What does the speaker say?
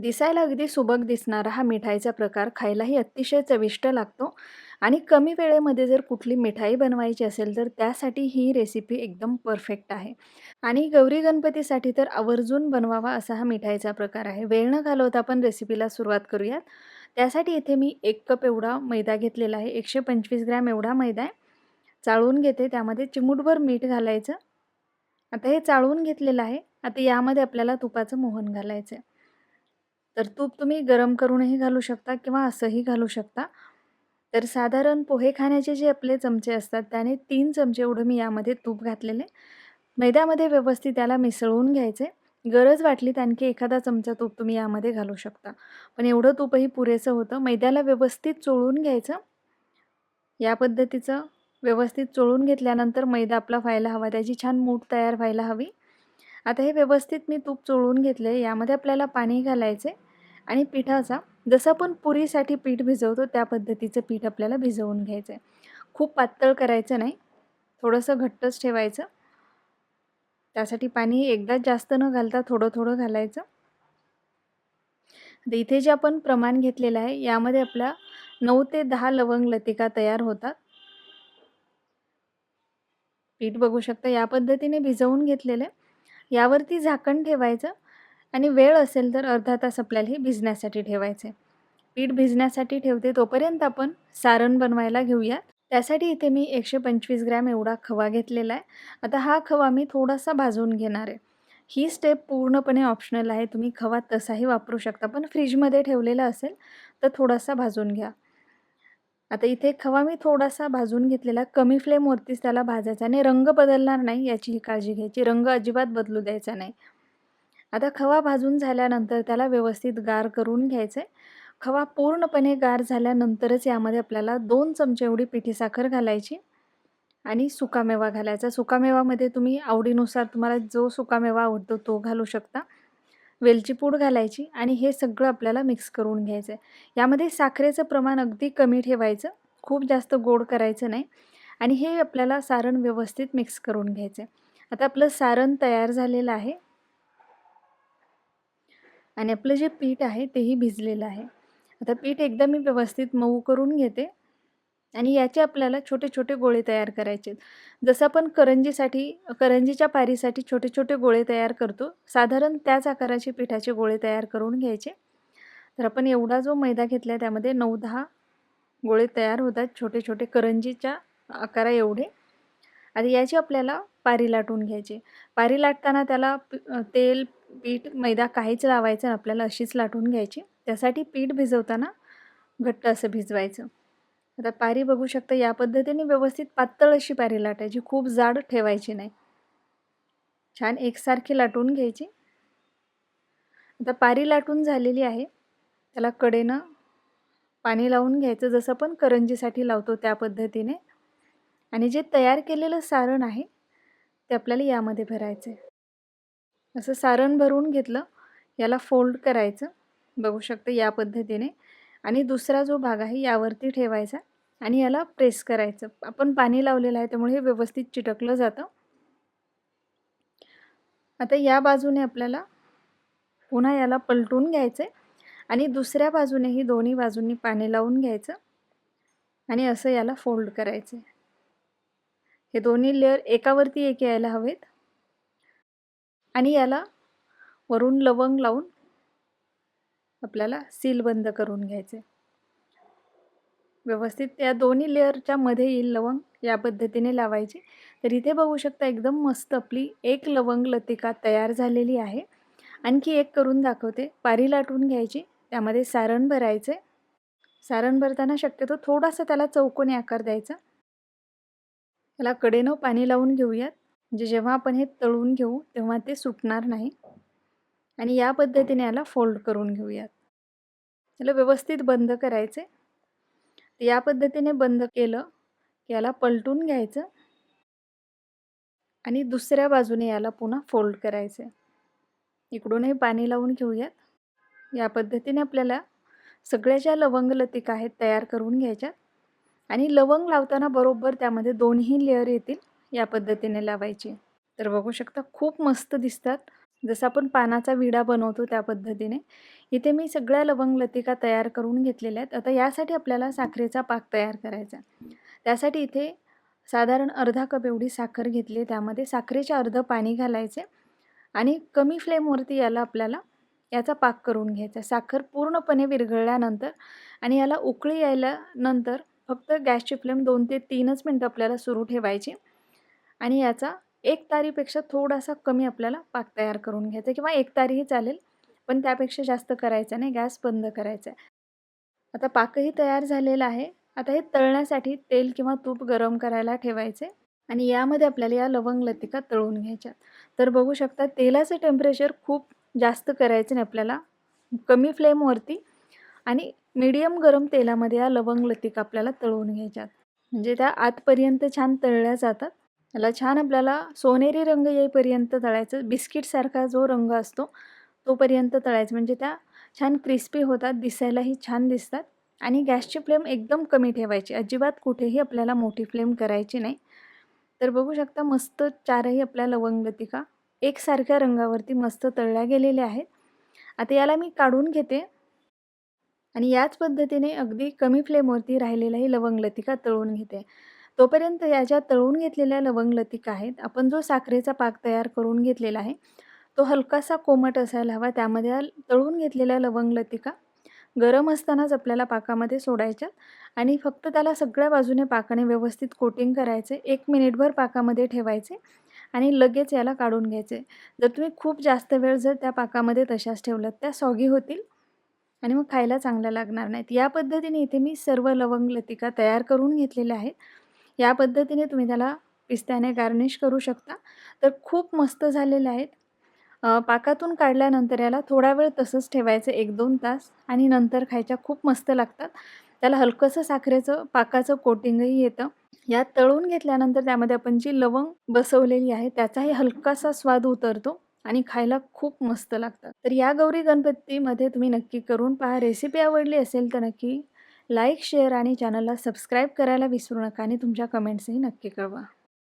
दिसायला अगदी सुबक दिसणारा हा मिठाईचा प्रकार खायलाही अतिशय चविष्ट लागतो. आणि कमी वेळेमध्ये जर कुठली मिठाई बनवायची असेल तर त्यासाठी ही रेसिपी एकदम परफेक्ट आहे. आणि गौरी गणपतीसाठी तर आवर्जून बनवावा असा हा मिठाईचा प्रकार आहे. वेळ न घालवता आपण रेसिपीला सुरुवात करूयात. त्यासाठी इथे मी एक कप एवढा मैदा घेतलेला आहे. एकशे पंचवीस ग्रॅम एवढा मैदा आहे. चाळून घेते. त्यामध्ये चिमूटभर मीठ घालायचं. आता हे चाळून घेतलेलं आहे. आता यामध्ये आपल्याला तुपाचं मोहन घालायचं आहे तर तूप तुम्ही गरम करूनही घालू शकता किंवा असंही घालू शकता. तर साधारण पोहे खाण्याचे जे आपले चमचे असतात त्याने तीन चमचे एवढं मी यामध्ये तूप घातलेले. मैद्यामध्ये व्यवस्थित त्याला मिसळून घ्यायचे. गरज वाटली तर आणखी एखादा चमचा तूप तुम्ही यामध्ये घालू शकता. पण एवढं तूपही पुरेसं होतं. मैद्याला व्यवस्थित चोळून घ्यायचं. या पद्धतीचं व्यवस्थित चोळून घेतल्यानंतर मैदा आपला व्हायला हवा. त्याची छान मूठ तयार व्हायला हवी. आता हे व्यवस्थित मी तूप चोळून घेतले यामध्ये आपल्याला पाणी घालायचे आणि पिठाचा जसं आपण पुरीसाठी पीठ भिजवतो त्या पद्धतीचं पीठ आपल्याला भिजवून घ्यायचं आहे खूप पातळ करायचं नाही थोडंसं घट्टच ठेवायचं. त्यासाठी पाणी एकदाच जास्त न घालता थोडं थोडं घालायचं. इथे जे आपण प्रमाण घेतलेलं आहे यामध्ये आपल्या नऊ ते दहा लवंग लतिका तयार होतात. पीठ बघू शकता या पद्धतीने भिजवून घेतलेलं आहे. यावरती झाकण ठेवायचं आणि वेळ असेल तर अर्धा तास आपल्याला हे भिजण्यासाठी ठेवायचे पीठ भिजण्यासाठी ठेवते तोपर्यंत आपण सारण बनवायला घेऊया. त्यासाठी इथे मी एकशे पंचवीस ग्रॅम एवढा खवा घेतलेला आहे. आता हा खवा मी थोडासा भाजून घेणार आहे. ही स्टेप पूर्णपणे ऑप्शनल आहे. तुम्ही खवा तसाही वापरू शकता. पण फ्रीजमध्ये ठेवलेला असेल तर थोडासा भाजून घ्या. आता इथे खवा मी थोडासा भाजून घेतलेला. कमी फ्लेमवरतीच त्याला भाजायचा आणि रंग बदलणार नाही याचीही काळजी घ्यायची. रंग अजिबात बदलू द्यायचा नाही. आता खवा भाजून झाल्यानंतर त्याला व्यवस्थित गार करून घ्यायचं आहे खवा पूर्णपणे गार झाल्यानंतरच यामध्ये आपल्याला दोन चमचे एवढी पिठी साखर घालायची आणि सुकामेवा घालायचा. सुकामेवामध्ये तुम्ही आवडीनुसार तुम्हाला जो सुकामेवा आवडतो तो घालू शकता. वेलची पूड घालायची आणि हे सगळं आपल्याला मिक्स करून घ्यायचं आहे यामध्ये साखरेचं प्रमाण अगदी कमी ठेवायचं खूप जास्त गोड करायचं नाही आणि हे आपल्याला सारण व्यवस्थित मिक्स करून घ्यायचं आहे आता आपलं सारण तयार झालेलं आहे. आणि आपलं जे पीठ आहे तेही भिजलेलं आहे. आता पीठ एकदा मी व्यवस्थित मऊ करून घेते. आणि याचे आपल्याला छोटे छोटे गोळे तयार करायचे जसं आपण करंजीसाठी करंजीच्या पारीसाठी छोटे छोटे गोळे तयार करतो साधारण त्याच आकाराचे पिठाचे गोळे तयार करून घ्यायचे. तर आपण एवढा जो मैदा घेतला आहे त्यामध्ये नऊ दहा गोळे तयार होतात छोटे छोटे करंजीच्या आकारा एवढे. आणि याची आपल्याला पारी लाटून घ्यायची. पारी लाटताना त्याला तेल पीठ मैदा काहीच लावायचं आपल्याला अशीच लाटून घ्यायची. त्यासाठी पीठ भिजवताना घट्ट असं भिजवायचं. आता पारी बघू शकता या पद्धतीने व्यवस्थित पातळ अशी पारी लाटायची. खूप जाड ठेवायची नाही. छान एकसारखी लाटून घ्यायची. आता पारी लाटून झालेली आहे. त्याला कडेनं पाणी लावून घ्यायचं जसं पण करंजीसाठी लावतो त्या पद्धतीने. आणि जे तयार केलेलं सारण आहे ते आपल्याला यामध्ये भरायचं आहे असं सारण भरून घेतलं याला फोल्ड करायचं. बघू शकतं या पद्धतीने. आणि दुसरा जो भाग आहे यावरती ठेवायचा. आणि याला प्रेस करायचं. आपण पाणी लावलेलं आहे त्यामुळे हे व्यवस्थित चिटकलं जातं. आता या बाजूने आपल्याला पुन्हा याला पलटून घ्यायचं आहे आणि दुसऱ्या बाजूनेही दोन्ही बाजूंनी पाणी लावून घ्यायचं आणि असं याला फोल्ड करायचं हे दोन्ही लेअर एकावरती एक यायला हवेत. आणि याला वरून लवंग लावून आपल्याला सील बंद करून घ्यायचे व्यवस्थित या दोन्ही लेअरच्या मध्ये येईल लवंग या पद्धतीने लावायची. तर इथे बघू शकता एकदम मस्त आपली एक लवंग लतिका तयार झालेली आहे. आणखी एक करून दाखवते. पारी लाटून घ्यायची. त्यामध्ये सारण भरायचे सारण भरताना शक्यतो थोडासा त्याला चौकोनी आकार द्यायचा. त्याला कडेनं पाणी लावून घेऊयात. म्हणजे जेव्हा आपण हे तळून घेऊ तेव्हा ते सुटणार नाही. आणि या पद्धतीने याला फोल्ड करून घेऊयात. त्याला व्यवस्थित बंद करायचे या पद्धतीने बंद केलं की याला पलटून घ्यायचं आणि दुसऱ्या बाजूने याला पुन्हा फोल्ड करायचं. इकडूनही पाणी लावून घेऊयात. या पद्धतीने आपल्याला सगळ्या ज्या लवंग लतिका आहेत तयार करून घ्यायच्या आणि लवंग लावताना बरोबर त्यामध्ये दोन्ही लेअर येतील या पद्धतीने लावायची. तर बघू शकता खूप मस्त दिसतात. जसं आपण पानाचा विडा बनवतो त्या पद्धतीने इथे मी सगळ्या लवंग लतिका तयार करून घेतलेल्या आहेत. आता यासाठी आपल्याला साखरेचा पाक तयार करायचा त्यासाठी इथे साधारण अर्धा कप एवढी साखर घेतली त्यामध्ये साखरेचे अर्धं पाणी घालायचे आणि कमी फ्लेमवरती याला आपल्याला याचा पाक करून घ्यायचा साखर पूर्णपणे विरघळल्यानंतर आणि याला उकळी यायला नंतर फक्त गॅसची फ्लेम दोन ते तीनच मिनटं आपल्याला सुरू ठेवायची आणि याचा एक तारीपेक्षा थोडासा कमी आपल्याला पाक तयार करून घ्यायचा किंवा एक तारीही चालेल पण त्यापेक्षा जास्त करायचं नाही गॅस बंद करायचा आहे. आता पाकही तयार झालेला आहे. आता हे तळण्यासाठी तेल किंवा तूप गरम करायला ठेवायचे आणि यामध्ये आपल्याला या लवंग लतिका तळून घ्यायच्या. तर बघू शकता तेलाचं टेम्परेचर खूप जास्त करायचं नाही आपल्याला. कमी फ्लेमवरती आणि मीडियम गरम तेलामध्ये या लवंग लतिका आपल्याला तळून घ्यायच्यात. म्हणजे त्या आतपर्यंत छान तळल्या जातात. याला छान आपल्याला सोनेरी रंग येईपर्यंत तळायचं. बिस्किटसारखा जो रंग असतो तोपर्यंत तळायचं. म्हणजे त्या छान क्रिस्पी होतात दिसायलाही छान दिसतात. आणि गॅसची फ्लेम एकदम कमी ठेवायची. अजिबात कुठेही आपल्याला मोठी फ्लेम करायची नाही. तर बघू शकता मस्त चारही आपल्या लवंग लतिका एकसारख्या रंगावरती मस्त तळल्या गेलेल्या आहेत. आता याला मी काढून घेते. आणि याच पद्धतीने अगदी कमी फ्लेमवरती राहिलेल्याही लवंग लतिका तळून घेते. तोपर्यंत या ज्या तळून घेतलेल्या लवंग लतिका आहेत आपण जो साखरेचा पाक तयार करून घेतलेला आहे तो हलकासा कोमट असायला हवा. त्यामध्ये तळून घेतलेल्या लवंग लतिका गरम असतानाच आपल्याला पाकामध्ये सोडायच्या आणि फक्त त्याला सगळ्या बाजूने पाकाने व्यवस्थित कोटिंग करायचे. एक मिनिटभर पाकामध्ये ठेवायचे आणि लगेच याला काढून घ्यायचे. जर तुम्ही खूप जास्त वेळ जर त्या पाकामध्ये तशाच ठेवलं त्या सॉगी होतील आणि मग खायला चांगल्या लागणार नाहीत. या पद्धतीने इथे मी सर्व लवंग लतिका तयार करून घेतलेल्या आहेत. या पद्धतीने तुम्ही त्याला पिस्त्याने गार्निश करू शकता. तर खूप मस्त झालेले आहेत. पाकातून काढल्यानंतर याला थोडा वेळ तसंच ठेवायचं एक दोन तास आणि नंतर खायच्या खूप मस्त लागतात. त्याला हलकंसं साखरेचं पाकाचं कोटिंगही येतं. यात तळून घेतल्यानंतर त्यामध्ये आपण जी लवंग बसवलेली आहे त्याचाही हलकासा स्वाद उतरतो आणि खायला खूप मस्त लागतात. तर या गौरी गणपतीमध्ये तुम्ही नक्की करून पहा. रेसिपी आवडली असेल तर नक्की लाईक शेअर आणि चॅनलला सबस्क्राईब करायला विसरू नका आणि तुमच्या कमेंट्सही नक्की कळवा.